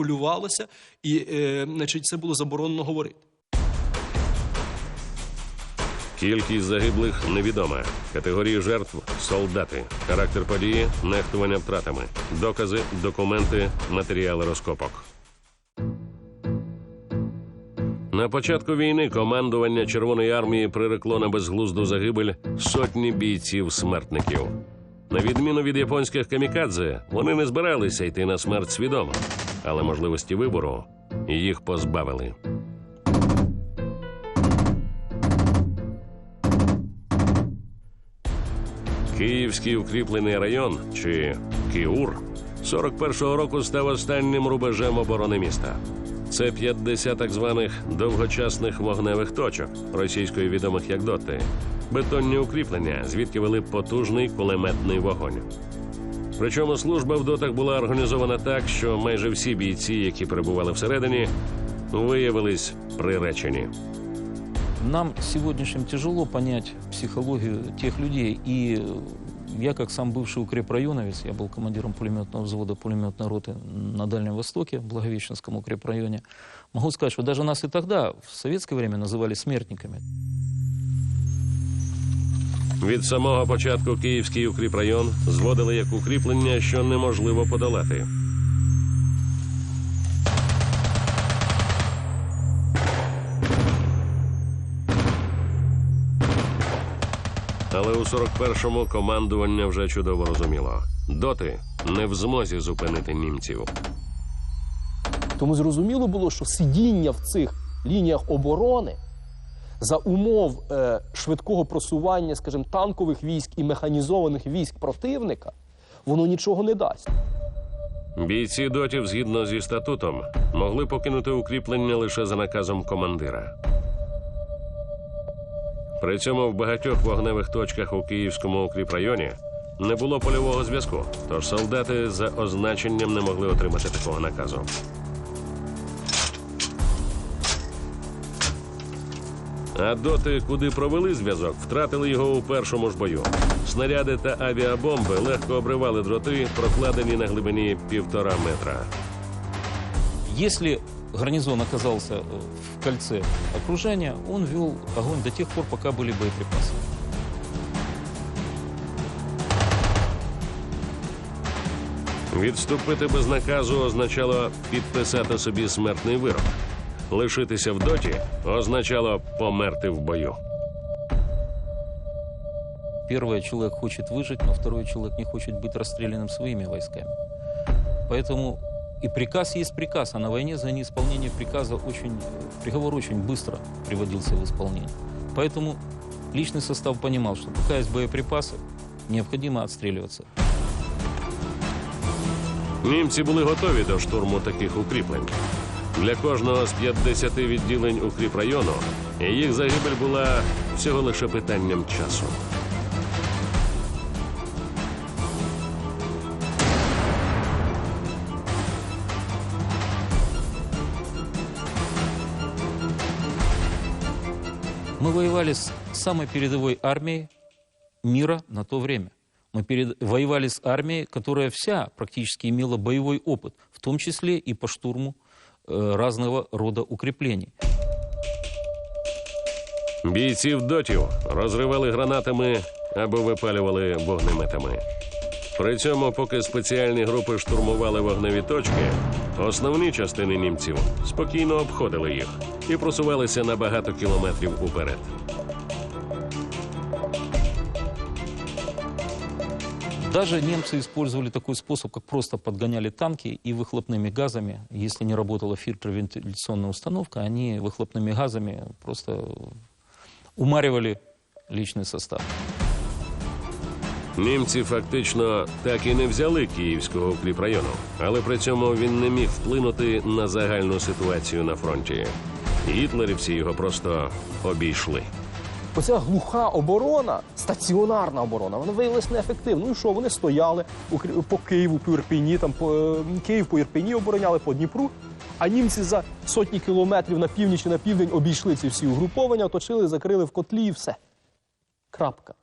кулювалося, і е, значить, це було заборонено говорити. Кількість загиблих невідома. Категорії жертв солдати. Характер події нехтування втратами. Докази, документи, матеріали розкопок. На початку війни командування Червоної армії прирекло на безглузду загибель сотні бійців-смертників. На відміну від японських камікадзе, вони не збиралися йти на смерть свідомо, але можливості вибору їх позбавили. Київський укріплений район чи Кіур 41-го року став останнім рубежем оборони міста. Це 50 так званих довгочасних вогневих точок, російською відомих як доти, бетонні укріплення, звідки вели потужний кулеметний вогонь. Причому служба в дотах була організована так, що майже всі бійці, які перебували всередині, виявились приречені. Нам сегодняшним тяжело понять психологию тех людей. И э, я, как сам бывший укрепрайоновец, я был командиром пулеметного взвода пулеметной роты на Дальнем Востоке, в Благовещенском укрепрайоне, могу сказать, что даже нас и тогда, в советское время, называли смертниками. Від самого початку Київський укріпрайон зводили як укріплення, що неможливо подолати. Але у 41-му командування вже чудово розуміло. Доти не в змозі зупинити німців. Тому зрозуміло було, що сидіння в цих лініях оборони за умов е, швидкого просування, скажімо, танкових військ і механізованих військ противника, воно нічого не дасть. Бійці дотів, згідно зі статутом, могли покинути укріплення лише за наказом командира. При цьому в багатьох вогневих точках у Київському укріпрайоні не було польового зв'язку, тож солдати за означенням не могли отримати такого наказу. А доти, куди провели зв'язок, втратили його у першому ж бою. Снаряди та авіабомби легко обривали дроти, прокладені на глибині півтора метра. Если гарнизон оказался э, в кольце окружения, он вел огонь до тех пор, пока были боеприпасы. Відступити без наказу означало підписати собі смертний вирок. Лишитися в доті означало померти в бою. Первый человек хочет выжить, но второй человек не хочет быть расстрелянным своими войсками. Поэтому и приказ есть приказ, а на войне за неисполнение приказа очень, э, приговор очень быстро приводился в исполнение. Поэтому личный состав понимал, что пока есть боеприпасы, необходимо отстреливаться. Німці були готові до штурму таких укріплень. Для кожного з 50 відділень укріпрайону їх загибель була всього лише питанням часу. Мы воевали с самой передовой армией мира на то время. Мы перед... воевали с армией, которая вся практически имела боевой опыт, в том числе и по штурму э, разного рода укреплений. Бійців дотів розривали гранатами або випалювали вогнеметами. При цьому, поки спеціальні групи штурмували вогневі точки, основні частини німців спокійно обходили їх і просувалися на багато кілометрів уперед. Даже немцы использовали такой способ, как просто подгоняли танки и выхлопными газами. Если не работала фильтровентиляционная установка, они выхлопными газами просто умаривали личный состав. Німці фактично так і не взяли київського укріпрайону, але при цьому він не міг вплинути на загальну ситуацію на фронті. Гітлерівці його просто обійшли. Оця глуха оборона, стаціонарна оборона, вона виявилася неефективною. Ну і що, вони стояли по Києву, по Ірпіні, там по Київ по Ірпіні обороняли по Дніпру. А німці за сотні кілометрів на північ і на південь обійшли ці всі угруповання, оточили, закрили в котлі і все. Крапка.